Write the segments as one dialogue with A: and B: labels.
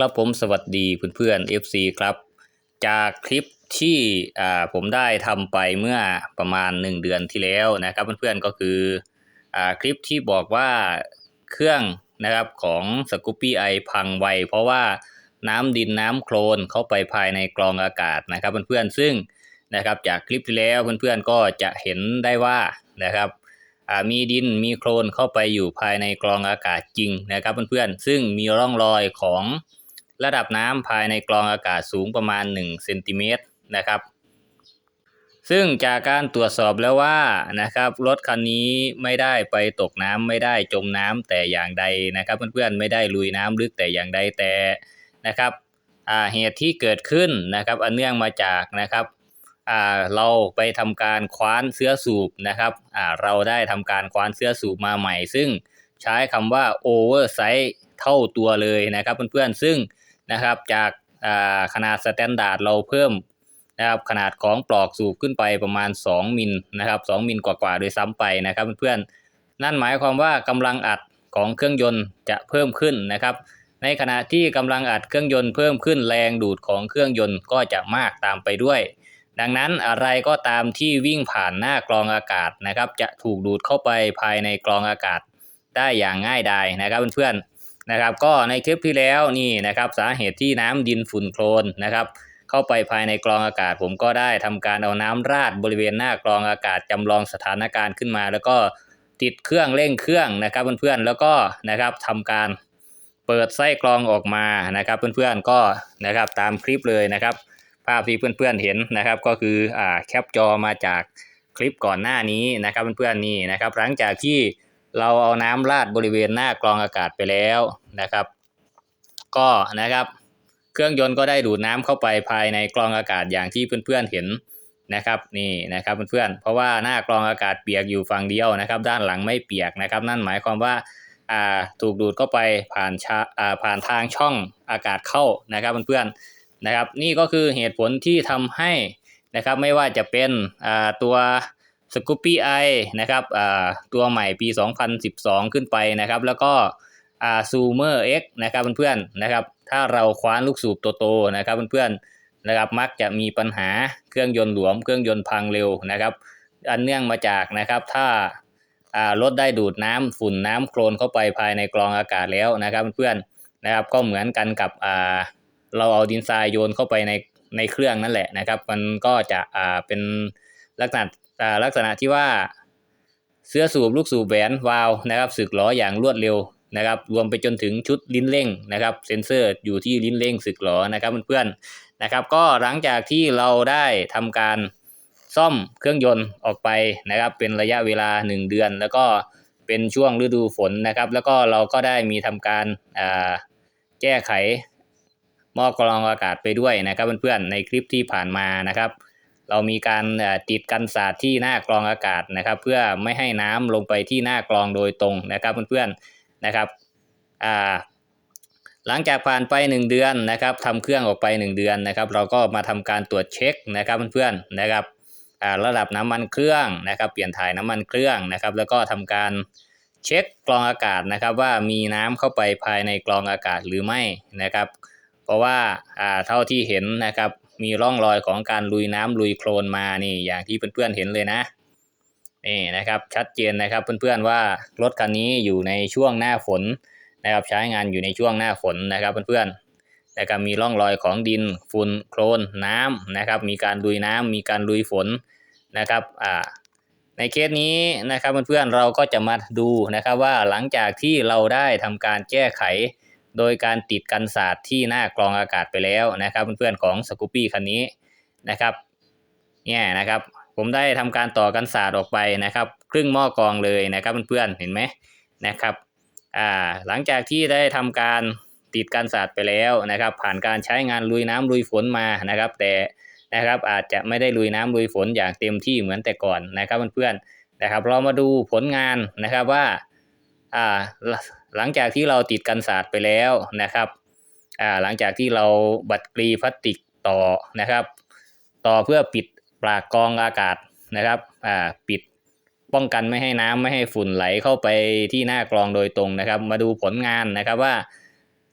A: ครับผมสวัสดีเพื่อนๆ FC ครับ จากคลิปที่อ่าผมได้ทำไปเมื่อประมาณ 1 เดือนที่แล้วนะครับเพื่อนๆก็คืออ่าคลิปที่บอกว่าเครื่องนะครับของสกูปปี้ไอพังไว เพราะว่าน้ำดินน้ำโคลนเข้าไปภายในกรองอากาศนะครับเพื่อนๆซึ่งนะครับจากคลิปที่แล้วเพื่อนๆก็จะเห็นได้ว่านะครับมีดินมีโคลนเข้าไปอยู่ภายในกรองอากาศจริงนะครับเพื่อนๆซึ่งมีร่องรอยของ ระดับน้ำภายในกรองอากาศสูงประมาณ1เซนติเมตรนะครับ ซึ่งจากการตรวจสอบแล้วว่านะครับรถคันนี้ไม่ได้ไปตกน้ำไม่ได้จมน้ำแต่อย่างใดนะครับเพื่อนๆไม่ได้ลุยน้ำลึกแต่อย่างใดแต่นะครับเหตุที่เกิดขึ้นนะครับอันเนื่องมาจากนะครับเราไปทำการคว้านเสื้อสูบนะครับเราได้ทำการคว้านเสื้อสูบมาใหม่ ซึ่งใช้คำว่าโอเวอร์ไซส์เท่าตัวเลยนะครับเพื่อนๆซึ่ง นะครับจากขนาดสแตนดาร์ดเราเพิ่มนะครับขนาดของปลอกสูบขึ้นไปประมาณ 2 มิลนะครับ2มิลกว่าๆโดยซ้ำไปนะครับเพื่อนๆนั่นหมายความว่ากำลังอัดของเครื่องยนต์จะเพิ่มขึ้นนะครับ ในขณะที่กำลังอัดเครื่องยนต์เพิ่มขึ้นแรงดูดของเครื่องยนต์ก็จะมากตามไปด้วย ดังนั้นอะไรก็ตามที่วิ่งผ่านหน้ากรองอากาศนะครับ จะถูกดูดเข้าไปภายในกรองอากาศได้อย่างง่ายดายนะครับเพื่อนๆ นะครับ ก็ในคลิปที่แล้วนี่นะครับสาเหตุที่น้ำดินฝุ่นโคลนนะครับเข้าไปภายในกรองอากาศ ผมก็ได้ทำการเอาน้ำราดบริเวณหน้ากรองอากาศจำลองสถานการณ์ขึ้นมา แล้วก็ติดเครื่องเร่งเครื่องนะครับเพื่อนๆแล้วก็นะครับทำการเปิดไส้กรองออกมานะครับเพื่อนๆก็นะครับตามคลิปเลยนะครับ ภาพที่เพื่อนๆเห็นนะครับก็คืออ่าแคปจอมาจากคลิปก่อนหน้านี้นะครับเพื่อนๆนี่นะครับหลังจากที่ เราเอาน้ำราดบริเวณหน้ากรองอากาศไปแล้วนะครับ ก็นะครับเครื่องยนต์ก็ได้ดูดน้ำเข้าไปภายในกรองอากาศอย่างที่เพื่อนๆเห็นนะครับนี่นะครับเพื่อนๆเพราะว่าหน้ากรองอากาศเปียกอยู่ฝั่งเดียวนะครับ ด้านหลังไม่เปียกนะครับ นั่นหมายความว่าอ่าถูกดูดเข้าไปผ่านชาอ่าผ่านทางช่องอากาศเข้านะครับเพื่อนๆนะครับ นี่ก็คือเหตุผลที่ทำให้นะครับไม่ว่าจะเป็นอ่าตัว s c o o p y i นะครับตัวใหม่ปี 2012 ขึ้นไปนะครับ แล้วก็อ่า Zoomer X นะครับเพื่อนๆนะครับ ถ้าเราคว้านลูกสูบโตๆนะครับเพื่อนๆนะครับมักจะมีปัญหาเครื่องยนต์หลวม เครื่องยนต์พังเร็วนะครับ อันเนื่องมาจากนะครับถ้ารถได้ดูดน้ำฝุ่นน้ำโคลนเข้าไปภายในกรองอากาศแล้วนะครับเพื่อนๆนะครับก็เหมือนกันกับเราเอาดินทรายโยนเข้าไปในในเครื่องนั่นแหละนะครับ มันก็จะเป็นลักษณะ อ่ลักษณะที่ว่าเสื้อสูบลูกสูบแหวนวาล์วนะครับสึกหรออย่างรวดเร็วนะครับ รวมไปจนถึงชุดลิ้นเร่งนะครับ เซ็นเซอร์อยู่ที่ลิ้นเร่งสึกหรอนะครับเพื่อนๆนะครับ ก็หลังจากที่เราได้ทำการซ่อมเครื่องยนต์ออกไปนะครับ เป็นระยะเวลา 1 เดือน แล้วก็เป็นช่วงฤดูฝนนะครับ แล้วก็เราก็ได้มีทำการแก้ไขหม้อกรองอากาศไปด้วยนะครับเพื่อนๆในคลิปที่ผ่านมานะครับ เรามีการติดกันสาดที่หน้ากรองอากาศนะครับ เพื่อไม่ให้น้ำลงไปที่หน้ากรองโดยตรงนะครับเพื่อนๆนะครับอ่าหลังจากผ่านไป 1 เดือนนะครับทำเครื่องออกไป 1 เดือนนะครับ เราก็มาทำการตรวจเช็คนะครับเพื่อนๆนะครับระดับน้ำมันเครื่องนะครับ เปลี่ยนถ่ายน้ำมันเครื่องนะครับ แล้วก็ทำการเช็คกรองอากาศนะครับ ว่ามีน้ำเข้าไปภายในกรองอากาศหรือไม่นะครับ เพราะว่าเท่าที่เห็นนะครับ มีร่องรอยของการลุยน้ำลุยโคลนมานี่อย่างที่เพื่อนๆเห็นเลยนะนี่นะครับชัดเจนนะครับเพื่อนๆว่ารถคันนี้อยู่ในช่วงหน้าฝนนะครับใช้งานอยู่ในช่วงหน้าฝนนะครับเพื่อนๆนะครับมีร่องรอยของดินฝุ่นโคลนน้ำนะครับ มีการลุยน้ำมีการลุยฝนนะครับอ่าในเคสนี้นะครับเพื่อนๆเราก็จะมาดูนะครับว่าหลังจากที่เราได้ทำการแก้ไข โดยการติดกันศาสตร์ที่หน้ากรองอากาศไปแล้วนะครับ เพื่อนๆของสกูปปี้คันนี้นะครับเนี่ยนะครับ ผมได้ทำการต่อกันศาสตร์ออกไปนะครับ ครึ่งหม้อกรองเลยนะครับเพื่อนๆเห็นไหมนะครับอ่าหลังจากที่ได้ทำการติดกันศาสตร์ไปแล้วนะครับ ผ่านการใช้งานลุยน้ำลุยฝนมานะครับ แต่นะครับอาจจะไม่ได้ลุยน้ำลุยฝนอย่างเต็มที่เหมือนแต่ก่อนนะครับเพื่อนๆนะครับ เรามาดูผลงานนะครับว่าอ่า หลังจากที่เราติดกันศาสตร์ไปแล้วนะครับอ่าหลังจากที่เราบัดกรีพลาสติกต่อนะครับ ต่อเพื่อปิดปากกรองอากาศนะครับอ่าปิดป้องกันไม่ให้น้ำไม่ให้ฝุ่นไหลเข้าไปที่หน้ากรองโดยตรงนะครับ มาดูผลงานนะครับว่า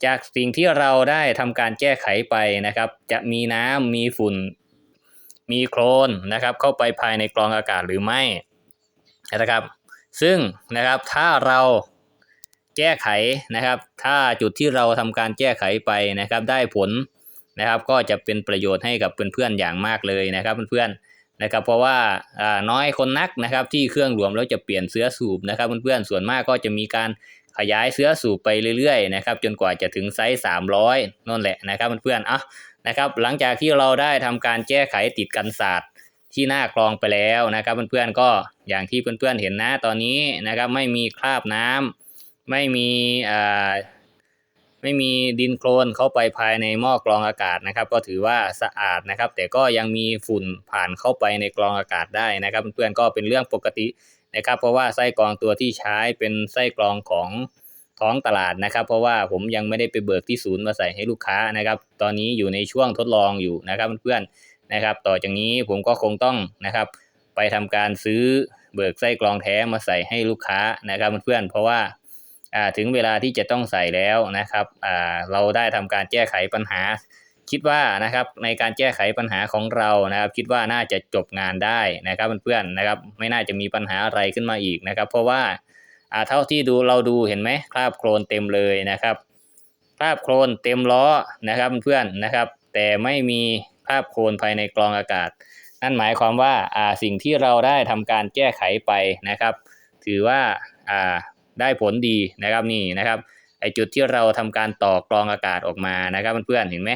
A: จากสิ่งที่เราได้ทำการแก้ไขไปนะครับ จะมีน้ำมีฝุ่น มีโคลนนะครับ เข้าไปภายในกรองอากาศหรือไม่นะครับ ซึ่งนะครับถ้าเรา แก้ไขนะครับ ถ้าจุดที่เราทำการแก้ไขไปนะครับ ได้ผลนะครับ ก็จะเป็นประโยชน์ให้กับเพื่อนๆอย่างมากเลยนะครับเพื่อนๆนะครับ เพราะว่าน้อยคนนักนะครับที่เครื่องรวมแล้วจะเปลี่ยนเสื้อสูบนะครับเพื่อนๆส่วนมากก็จะมีการขยายเสื้อสูบไปเรื่อยๆนะครับจนกว่าจะถึงไซส์300นั่นแหละนะครับเพื่อนๆอะนะครับ หลังจากที่เราได้ทำการแก้ไขติดกันศาสตร์ที่หน้ากรองไปแล้วนะครับเพื่อนๆก็อย่างที่เพื่อนๆเห็นนะตอนนี้นะครับไม่มีคราบน้ำ ไม่มีอ่าไม่มีดินโคลนเข้าไปภายในหม้อกรองอากาศนะครับ ก็ถือว่าสะอาดนะครับ แต่ก็ยังมีฝุ่นผ่านเข้าไปในกรองอากาศได้นะครับ เพื่อนๆก็เป็นเรื่องปกตินะครับ เพราะว่าไส้กรองตัวที่ใช้เป็นไส้กรองของท้องตลาดนะครับ เพราะว่าผมยังไม่ได้ไปเบิกที่ศูนย์มาใส่ให้ลูกค้านะครับ ตอนนี้อยู่ในช่วงทดลองอยู่นะครับเพื่อนๆนะครับ ต่อจากนี้ผมก็คงต้องนะครับ ไปทำการซื้อเบิกไส้กรองแท้มาใส่ให้ลูกค้านะครับเพื่อนๆเพราะว่า ถึงเวลาที่จะต้องใส่แล้วนะครับอ่าเราได้ทำการแก้ไขปัญหา คิดว่านะครับในการแก้ไขปัญหาของเรานะครับ คิดว่าน่าจะจบงานได้นะครับเพื่อนๆนะครับ ไม่น่าจะมีปัญหาอะไรขึ้นมาอีกนะครับ เพราะว่าอ่าเท่าที่ดูเราดูเห็นไหมคราบโคลนเต็มเลยนะครับคราบโคลนเต็มล้อนะครับเพื่อนๆนะครับ แต่ไม่มีคราบโคลนภายในกรองอากาศ นั่นหมายความว่าอ่าสิ่งที่เราได้ทำการแก้ไขไปนะครับ ถือว่าอ่า ได้ผลดีนะครับนี่นะครับไอจุดที่เราทำการต่อกรองอากาศออกมานะครับเพื่อนๆเห็นไหม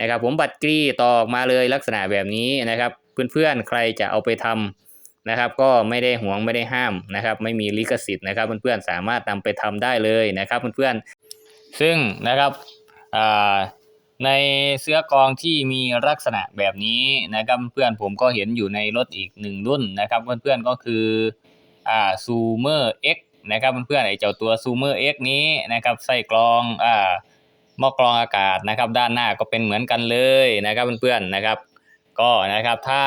A: นะครับ ผมบัดกรีต่อออกมาเลยลักษณะแบบนี้นะครับ เพื่อนๆใครจะเอาไปทำนะครับ ก็ไม่ได้ห่วงไม่ได้ห้ามนะครับ ไม่มีลิขสิทธิ์นะครับ เพื่อนๆสามารถนำไปทำได้เลยนะครับ เพื่อนๆซึ่งนะครับในเสื้อกองที่มีลักษณะแบบนี้นะครับ เพื่อนผมก็เห็นอยู่ในรถอีกหนึ่งรุ่นนะครับ เพื่อนๆก็คือซูเมอร์ X นะครับเพื่อนๆไอ้เจ้าตัวซูเมอร์ X นี้นะครับไส้กรองอ่าหม้อกรองอากาศนะครับ ด้านหน้าก็เป็นเหมือนกันเลยนะครับเพื่อนๆนะครับ ก็นะครับถ้า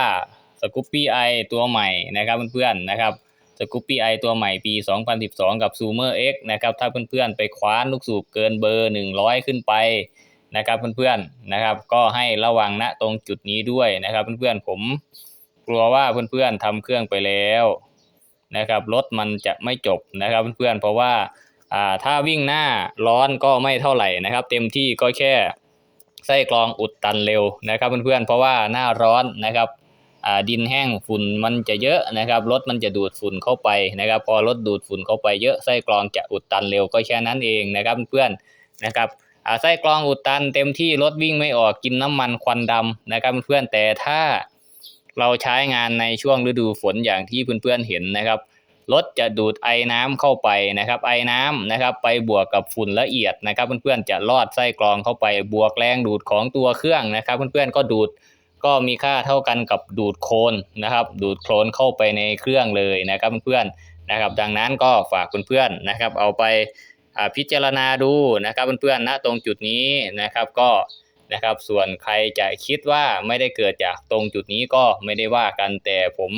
A: สกูปปี้ไอตัวใหม่นะครับเพื่อนๆนะครับสกูปปี้ไอตัวใหม่ปี 2012 กับ Zoomer X นะครับถ้าเพื่อนๆไปคว้านลูกสูบเกินเบอร์ 100 ขึ้นไปนะครับเพื่อนๆนะครับก็ให้ระวังณตรงจุดนี้ด้วยนะครับเพื่อนๆผมกลัวว่าเพื่อนๆทำเครื่องไปแล้ว นะครับรถมันจะไม่จบนะครับเพื่อนๆเพราะว่าอ่าถ้าวิ่งหน้าร้อนก็ไม่เท่าไหร่นะครับ เต็มที่ก็แค่ไส้กรองอุดตันเร็วนะครับเพื่อนๆเพราะว่าหน้าร้อนนะครับอ่าดินแห้งฝุ่นมันจะเยอะนะครับรถมันจะดูดฝุ่นเข้าไปนะครับ พอรถดูดฝุ่นเข้าไปเยอะไส้กรองจะอุดตันเร็วก็แค่นั้นเองนะครับเพื่อนๆนะครับอ่าไส้กรองอุดตันเต็มที่รถวิ่งไม่ออกกินน้ำมันควันดำนะครับเพื่อนแต่ถ้า เราใช้งานในช่วงฤดูฝนอย่างที่เพื่อนๆเห็นนะครับรถจะดูดไอน้ำเข้าไปนะครับ ไอน้ำนะครับ ไปบวกกับฝุ่นละเอียดนะครับเพื่อนๆจะลอดไส้กรองเข้าไปบวกแรงดูดของตัวเครื่องนะครับเพื่อนๆก็ดูดก็มีค่าเท่ากันกับดูดโคลนนะครับ ดูดโคลนเข้าไปในเครื่องเลยนะครับเพื่อนๆนะครับ ดังนั้นก็ฝากเพื่อนๆนะครับ เอาไปพิจารณาดูนะครับเพื่อนๆณตรงจุดนี้นะครับก็ นะครับ ส่วนใครจะคิดว่าไม่ได้เกิดจากตรงจุดนี้ก็ไม่ได้ว่ากันแต่ผม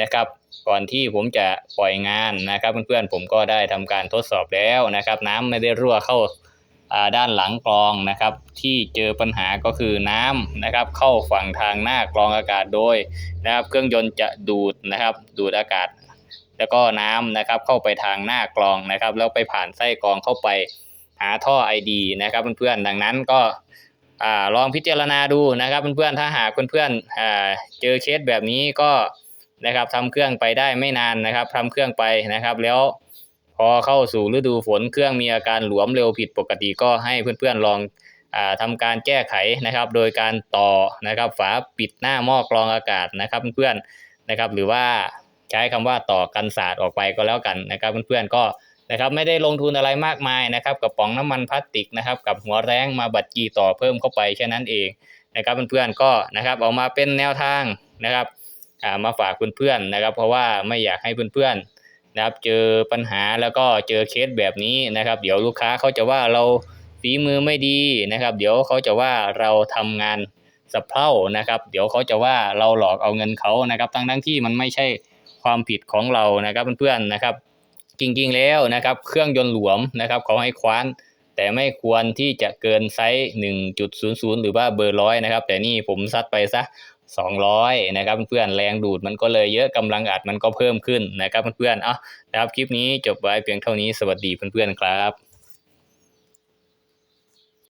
A: นะครับ ก่อนที่ผมจะปล่อยงานนะครับ เพื่อนๆผมก็ได้ทำการทดสอบแล้วนะครับ น้ำไม่ได้รั่วเข้าด้านหลังกรองนะครับ ที่เจอปัญหาก็คือน้ำนะครับ เข้าฝั่งทางหน้ากรองอากาศโดยนะครับ เครื่องยนต์จะดูดนะครับ ดูดอากาศ แล้วก็น้ำนะครับ เข้าไปทางหน้ากรองนะครับ แล้วไปผ่านไส้กรองเข้าไปหาท่อ ID นะครับ เพื่อนๆดังนั้นก็ ลองพิจารณาดูนะครับเพื่อนๆถ้าหากเพื่อนๆเจอเคสแบบนี้ก็นะครับทำเครื่องไปได้ไม่นานนะครับทำเครื่องไปนะครับ แล้วพอเข้าสู่ฤดูฝนเครื่องมีอาการหลวมเร็วผิดปกติก็ให้เพื่อนๆลองอ่าทำการแก้ไขนะครับ โดยการต่อนะครับ ฝาปิดหน้าหม้อกรองอากาศนะครับเพื่อนๆนะครับ หรือว่าใช้คำว่าต่อกันศาสตร์ออกไปก็แล้วกันนะครับ เพื่อนๆก็ นะครับไม่ได้ลงทุนอะไรมากมายนะครับกับป๋องน้ำมันพลาสติกนะครับกับหัวแรงมาบัดกีต่อเพิ่มเข้าไปแค่นั้นเองนะครับเพื่อนๆก็นะครับเอามาเป็นแนวทางนะครับมาฝากเพื่อนๆนะครับ เพราะว่าไม่อยากให้เพื่อนๆนะครับเจอปัญหาแล้วก็เจอเคสแบบนี้นะครับ เดี๋ยวลูกค้าเขาจะว่าเราฝีมือไม่ดีนะครับ เดี๋ยวเขาจะว่าเราทำงานสะเพร่านะครับ เดี๋ยวเขาจะว่าเราหลอกเอาเงินเขานะครับทั้งทั้งๆที่มันไม่ใช่ความผิดของเรานะครับเพื่อนๆนะครับ จริงๆแล้วนะครับ เครื่องยนต์หลวมนะครับเขาให้คว้าน แต่ไม่ควรที่จะเกินไซส์ 1.00 หรือว่าเบอร์ร้อยนะครับ แต่นี่ผมซัดไปซะ 200 นะครับเพื่อนแรงดูดมันก็เลยเยอะกำลังอัดมันก็เพิ่มขึ้นนะครับเพื่อนๆเอะนะครับคลิปนี้จบไว้เพียงเท่านี้สวัสดีเพื่อนๆครับ